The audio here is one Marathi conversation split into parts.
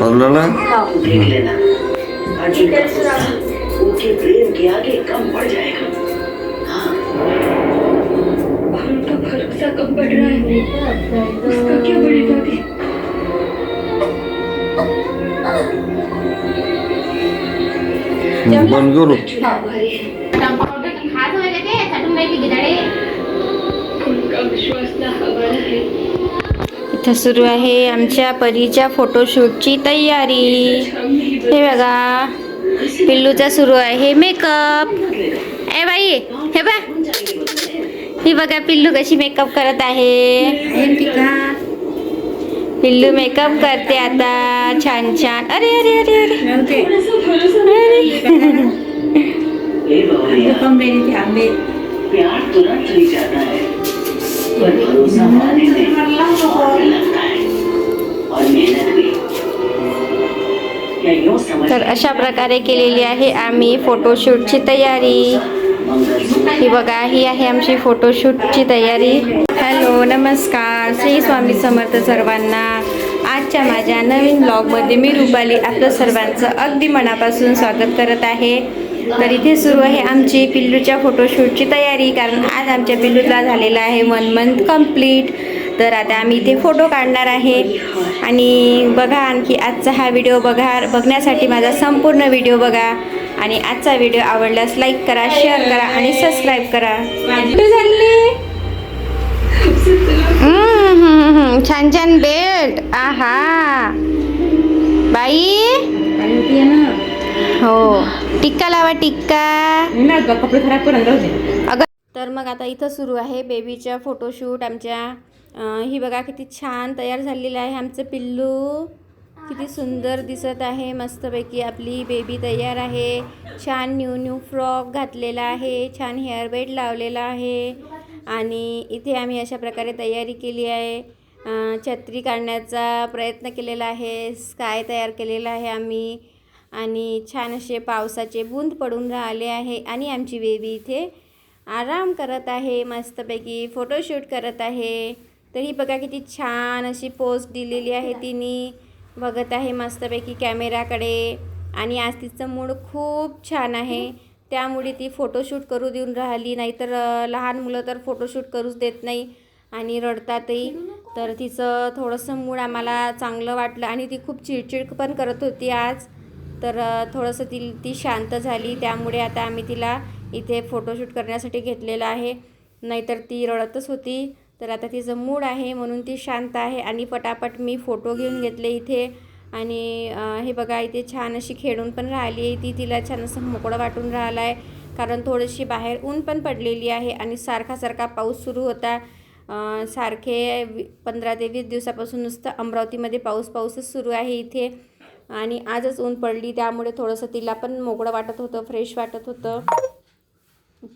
पावलाला आप देख लेना अर्जुन का गुस्सा उनके प्रेम के आगे कम पड़ जाएगा हाँ। उनका भरोसा कम बढ़ रहा है उसका क्या बढ़ेगा अभी बंद करू। हमारे हात वगैरे ते चटून बाई गिदाडे उनका विश्वास ना हमारा है इथं सुरू आहे आमच्या परीच्या फोटोशूटची तयारी. हे बघा पिल्लूचा सुरू आहे मेकअप. ए बाई हे बा ही बघा पिल्लू कशी मेकअप करत आहे. पिल्लू मेकअप करते आता छान छान. अरे अरे अरे अरे. अरे. तर अशा प्रकारे केलेली आहे आम्ही फोटोशूटची तयारी. ही बघा ही आहे आमची फोटोशूटची तयारी. हॅलो नमस्कार. श्री स्वामी समर्थ सर्वांना. आजच्या माझ्या नवीन ब्लॉगमध्ये मी रुपाली आपलं सर्वांचं अगदी मनापासून स्वागत करत आहे. तर इथे सुरू आहे आमची पिल्लूच्या फोटोशूटची तयारी. कारण आज आमच्या पिल्लूला झालेला आहे वन मंथ कंप्लीट तर आता आम्ही इथे फोटो काढणार आहे. आणि बघा आणखी आजचा हा व्हिडिओ बघा बघण्यासाठी माझा संपूर्ण व्हिडिओ बघा. आणि आजचा व्हिडिओ आवडल्यास लाईक करा शेअर करा आणि सबस्क्राईब करा. छान छान बेल्ट आहा. बाई. हो. टिक्का लावा टिक्का. अगं तर मग आता इथं सुरू आहे बेबीच्या फोटोशूट आमच्या. ही बघा किती छान तयार झालेलं आहे आमचं पिल्लू. किती सुंदर दिसत आहे मस्तपैकी आपली बेबी तयार आहे. छान न्यू न्यू फ्रॉक घातलेला आहे छान हेअर बेल्ट लावलेला आहे. आणि इथे आम्ही अशा प्रकारे तयारी केली आहे. छत्री काढण्याचा प्रयत्न केलेला आहे स्काय तयार केलेला आहे आम्ही. आणि छान असे पावसाचे बूंद पडून राहिले आहे आणि आमची बेबी इथे आराम करत आहे मस्तपैकी फोटोशूट करत आहे. तरी बघा किती छान अशी पोस्ट दिलेली आहे तिने. बघत आहे मस्तपैकी कॅमेराकडे आणि आज तिचं मूड खूप छान आहे. त्यामुळे ती फोटोशूट करू देऊन राहिली. नाहीतर लहान मुलं तर फोटोशूट करूच देत नाही आणि रडतातही. तर तिचं थोडंसं मूड आम्हाला चांगलं वाटलं आणि ती खूप चिडचिड पण करत होती आज. तर थोडंसं ती ती शांत झाली. त्यामुळे आता आम्ही तिला इथे फोटोशूट करण्यासाठी घेतलेलं आहे. नाहीतर ती रडतच होती. तर आता तिचं मूड आहे म्हणून ती शांत आहे आणि पटापट मी फोटो घेऊन घेतले इथे. आणि हे बघा इथे छान अशी खेळून पण राहिली आहे. ती तिला छान असं मोकळं वाटून राहिला आहे कारण थोडीशी बाहेर ऊन पण पडलेली आहे आणि सारखा सारखा पाऊस सुरू होता. सारखे पंधरा ते वीस दिवसापासून नुसतं अमरावतीमध्ये पाऊस पाऊसच सुरू आहे इथे. आणि आजच ऊन पडली त्यामुळे थोडंसं तिला पण मोकळं वाटत होतं फ्रेश वाटत होतं.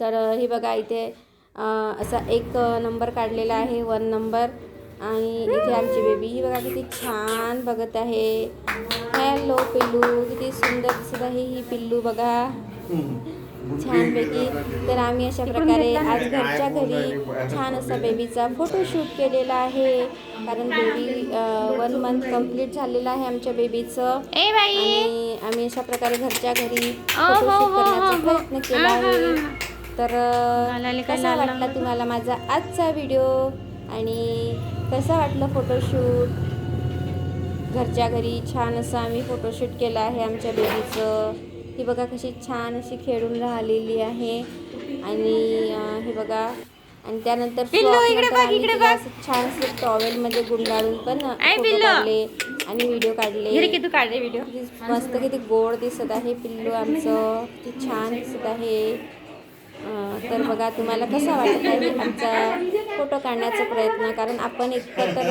तर हे बघा इथे असा एक नंबर काढलेला आहे वन नंबर आणि इथे आमची बेबी ही बघा किती छान बघत आहे. हॅलो पिल्लू किती सुंदर दिसत आहे ही पिल्लू बघा. छानपैकी. तर आम्ही अशा प्रकारे आज घरच्या घरी छान असा बेबीचा फोटोशूट केलेला आहे. कारण बेबी वन मंथ कंप्लीट झालेलं आहे आमच्या बेबीचं आणि आम्ही अशा प्रकारे घरच्या घरी फोटोशूट करण्याचा प्रयत्न केला आहे. तर कसा वाटला तुम्हाला माझा आजचा व्हिडिओ आणि कसा वाटलं फोटोशूट घरच्या घरी छान असं आम्ही फोटोशूट केलं आहे आमच्या बेबीचं ही बघा कशी छान अशी खेळून राहिलेली आहे. आणि हे बघा. आणि त्यानंतर छान टॉवेलमध्ये गुंडाळून पण काढले आणि व्हिडिओ काढले. तू काढले व्हिडिओ. मस्त किती गोड दिसत आहे पिल्लू आमचं. किती छान दिसत आहे. तर बघा तुम्हाला कसा वाटत आहे आमचा फोटो काढण्याचा प्रयत्न? कारण आपण इतकं तर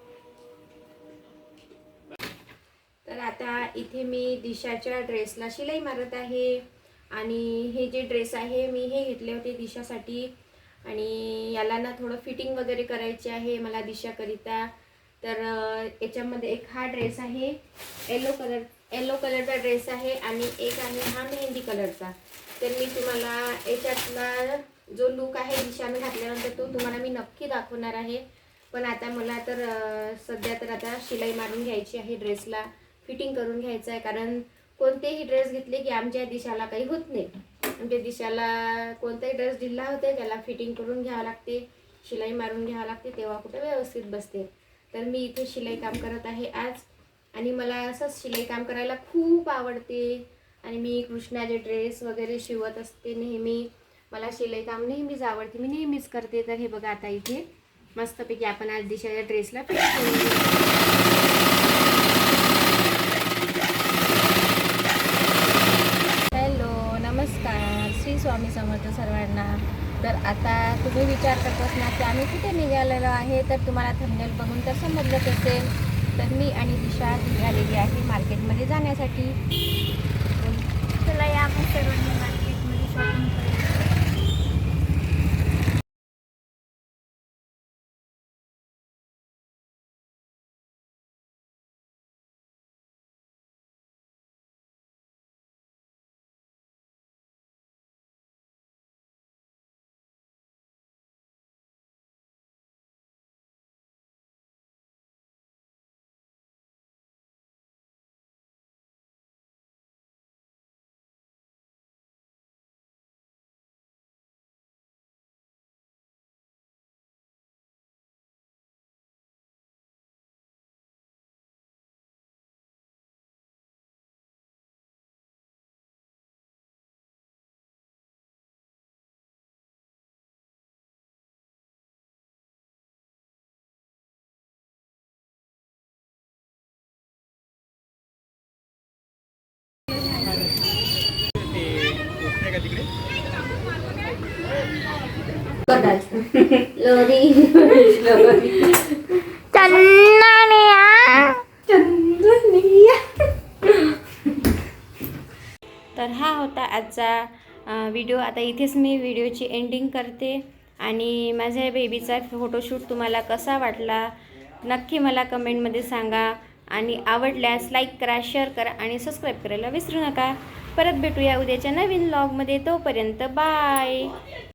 तर आता इथे मी दिशाच्या ड्रेसला शिलाई मारत आहे. आणि हे जे ड्रेस आहे मी हे घेतले होते दिशासाठी. आणि याला ना थोडं फिटिंग वगैरे करायचे आहे मला दिशाकरिता. तर याच्यामध्ये एक हा ड्रेस आहे. येलो कलर येलो कलरचा ड्रेस आहे आणि एक आहे हा मेहंदी कलरचा तर मी तुम्हाला याच्यातला जो लुक आहे दिशाने घातल्यानंतर तो तुम्हाला मी नक्की दाखवणार आहे. पण आता मला तर सध्या तर आता शिलाई मारून घ्यायची आहे ड्रेसला फिटिंग करून घ्यायचं आहे कारण कोणतेही ड्रेस घेतले की आमच्या दिशाला काही होत नाही. आमच्या दिशाला कोणताही ड्रेस ढिल्ला होते त्याला फिटिंग करून घ्यावं लागते शिलाई मारून घ्यावं लागते तेव्हा कुठे व्यवस्थित बसते. तर मी इथे शिलाई काम करत आहे आज आणि मला असंच शिलाई काम करायला खूप आवडते. आणि मी कृष्णाचे ड्रेस वगैरे शिवत असते नेहमी. मला शिलाई काम नेहमीच आवडते मी नेहमीच करते. तर हे बघा आता इथे मस्तपैकी आपण आज दिशाच्या ड्रेसला फिट करू घेऊ. हॅलो नमस्कार श्री स्वामी समर्थ सर्वांना. तर आता तुम्ही विचार करत असणार की आम्ही कुठे निघालेलो आहे? तर तुम्हाला थंबनेल बघून तर समजलंच असेल. तर मी आणि दिशा निघालेली आहे मार्केटमध्ये जाण्यासाठी. चला या आपण सर्वांनी मार्केटमध्ये शॉपिंग लोरी. तर हा होता आजचा व्हिडिओ आता इथेच मी व्हिडिओची एंडिंग करते. आणि माझ्या बेबीचा फोटोशूट तुम्हाला कसा वाटला नक्की मला कमेंटमध्ये सांगा. आणि आवडल्यास लाईक करा शेअर करा आणि सबस्क्राईब करायला विसरू नका. परत भेटूया उद्याच्या नवीन व्लॉगमध्ये तोपर्यंत बाय